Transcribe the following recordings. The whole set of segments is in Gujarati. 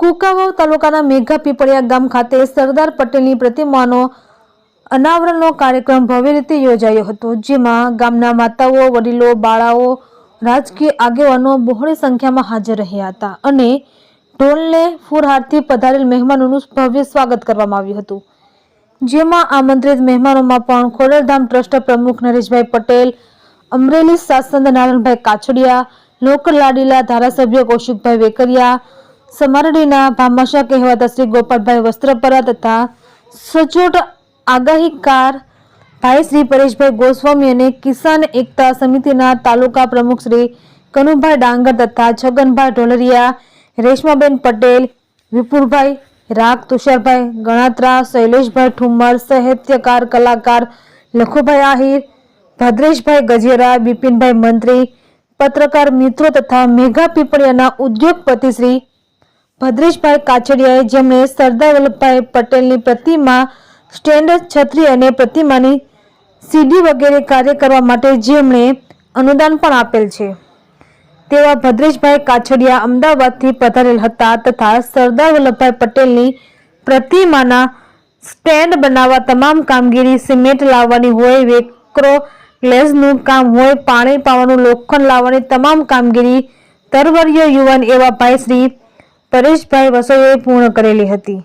કુકાવાવ તાલુકાના મેઘા પીપળિયા ગામ ખાતે સરદાર પટેલની પ્રતિમાનો અનાવરણનો કાર્યક્રમ ભવ્ય રીતે યોજાયો હતો, જેમાં ગામના માતાઓ, વડીલો, બાળાઓ, રાજકીય આગેવાનો બહોળી સંખ્યામાં હાજર રહ્યા હતા અને ઢોલને ફૂરહારથી પધારેલ મહેમાનોનું ભવ્ય સ્વાગત કરવામાં આવ્યું હતું. જેમાં આમંત્રિત મહેમાનોમાં પણ ખોડલધામ ટ્રસ્ટ પ્રમુખ નરેશભાઈ પટેલ, અમરેલી સાસંદ નારાયણભાઈ કાછડિયા, લોકલાડીલા ધારાસભ્ય કૌશિકભાઈ વેકરિયા સમારડીના ભામાશા કહેવાતા શ્રી ગોપાલભાઈ વસ્ત્રપરા તથા સચોટ આગાહીકાર ભાઈ શ્રી પરેશભાઈ ગોસ્વામી અને કિસાન એકતા સમિતિના તાલુકા પ્રમુખ શ્રી કનુભાઈ ડાંગર તથા છગનભાઈ ઢોલરિયા, રેશમાબેન પટેલ, વિપુલભાઈ રાગ, તુષારભાઈ ગણાત્રા, શૈલેષભાઈ ઠુમ્મર, સાહિત્યકાર, કલાકાર લખુભાઈ આહિર, ભદ્રેશભાઈ ગજેરા બિપિનભાઈ મંત્રી, પત્રકાર મિત્રો તથા મેઘા પીપળિયાના ઉદ્યોગપતિ શ્રી ભદ્રેશભાઈ કાછડિયાએ જેમણે સરદાર વલ્લભભાઈ પટેલની પ્રતિમા, સ્ટેન્ડ છત્રી અને પ્રતિમાની સીડી વગેરે કાર્ય કરવા માટે જેમણે અનુદાન પણ આપેલ છે. તેવા ભદ્રેશભાઈ કાછડિયા અમદાવાદથી પધારેલ હતા તથા સરદાર વલ્લભભાઈ પટેલની પ્રતિમાના સ્ટેન્ડ બનાવવા તમામ કામગીરી સિમેન્ટ લાવવાની હોય, વેક્રો ગ્લેઝનું કામ હોય, પાણી પાવાનું, લોખંડ લાવવાની તમામ કામગીરી તરવરિયો યુવાન એવા ભાઈ શ્રી પરેશભાઈ વસોએ પૂર્ણ કરેલી હતી.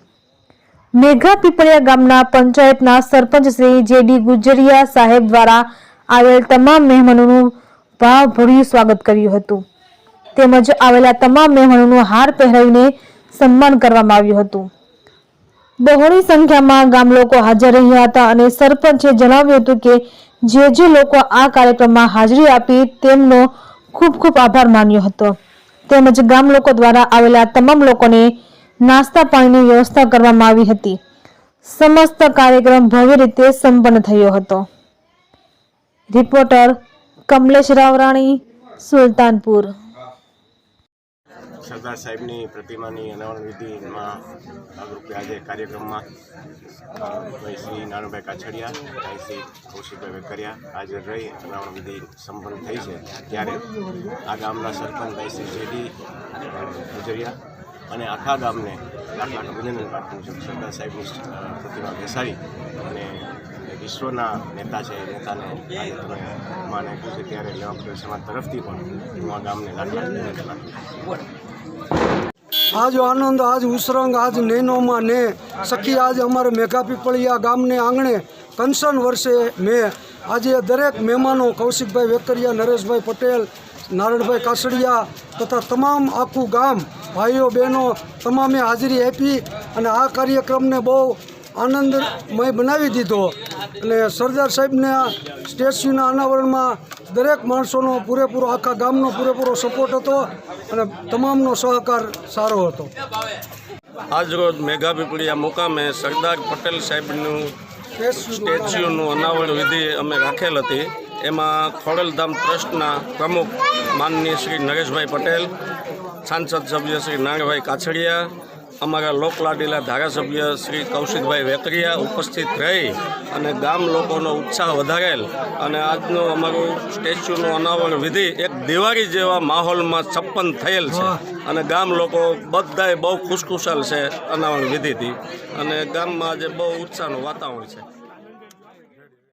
મેઘા પીપળિયા ગામના પંચાયતના સરપંચ શ્રી જે ડી ગુજરિયા સાહેબ દ્વારા આવેલ તમામ મહેમાનોનું ભાવભર્યું સ્વાગત કર્યું હતું. તેમજ આવેલા તમામ મહેમાનોનું હાર પહેરાવીને સન્માન કરવામાં આવ્યું હતું. બહોળી સંખ્યામાં ગામ લોકો હાજર રહ્યા હતા અને સરપંચે જણાવ્યું હતું કે જે જે લોકો આ કાર્યક્રમમાં હાજરી આપી તેમનો ખૂબ ખૂબ આભાર માન્યો હતો. તેમજ ગામ લોકો દ્વારા આવેલા તમામ લોકોને નાસ્તા પાણીની વ્યવસ્થા કરવામાં આવી હતી. સમસ્ત કાર્યક્રમ ભવ્ય રીતે સંપન્ન થયો હતો. રિપોર્ટર કમલેશ રાવરાણી સુલતાનપુર. સરદાર સાહેબની પ્રતિમાની અનાવરણ વિધિમાં ભાગરૂપે આજે કાર્યક્રમમાં ભાઈ શ્રી નાનુભાઈ કાછડિયા, ભાઈ શ્રી કૌશિકભાઈ વેકરિયા હાજર રહી. અનાવરણ વિધિ સંપન્ન થઈ છે. ત્યારે આ ગામના સરપંચ ભાઈ શ્રી જેડી ગુજરિયા અને આખા ગામને લાખ લાખ અભિનંદન પાઠવું છું. સરદાર સાહેબની પ્રતિમા બેસાડી અને વિશ્વના નેતા છે. નેતાને તમે માન છે. ત્યારે લેવા સમાજ તરફથી પણ હું આ ગામને લાખ લાખ અભિનંદન આપું છું આજ આનંદ, આજ ઉસરંગ, આજ નૈનોમાં ને. સખી, આજ અમારે મેઘા પીપળિયા ગામને આંગણે કંસન વર્ષે મેં આજે દરેક મહેમાનો કૌશિકભાઈ વેકરિયા, નરેશભાઈ પટેલ, નારણભાઈ કાસડિયા તથા તમામ આખું ગામ, ભાઈઓ, બહેનો તમામે હાજરી આપી અને આ કાર્યક્રમને બહુ આનંદમય બનાવી દીધો. અને સરદાર સાહેબના સ્ટેચ્યુના અનાવરણમાં દરેક માણસોનો પૂરેપૂરો આખા ગામનો પૂરેપૂરો સપોર્ટ હતો અને તમામનો સહકાર સારો હતો. આજરોજ મેઘાપીપળીયા મુકામે સરદાર પટેલ સાહેબનું સ્ટેચ્યુનું અનાવરણ વિધિ અમે રાખેલ હતી. એમાં ખોડલધામ ટ્રસ્ટના પ્રમુખ માનનીય શ્રી નરેશભાઈ પટેલ સાંસદ સભ્ય શ્રી નારાયણભાઈ કાછડિયા અમારા લોકલાડીલા ધારાસભ્ય શ્રી કૌશિકભાઈ વેકરિયા ઉપસ્થિત રહી અને ગામ લોકોનો ઉત્સાહ વધારેલ અને આજનું અમારું સ્ટેચ્યુનું અનાવરણ વિધિ એક દિવાળી જેવા માહોલમાં છપ્પન થયેલ છે. અને ગામ લોકો બધાએ બહુ ખુશખુશાલ છે અનાવરણ વિધિથી. અને ગામમાં આજે બહુ ઉત્સાહનું વાતાવરણ છે.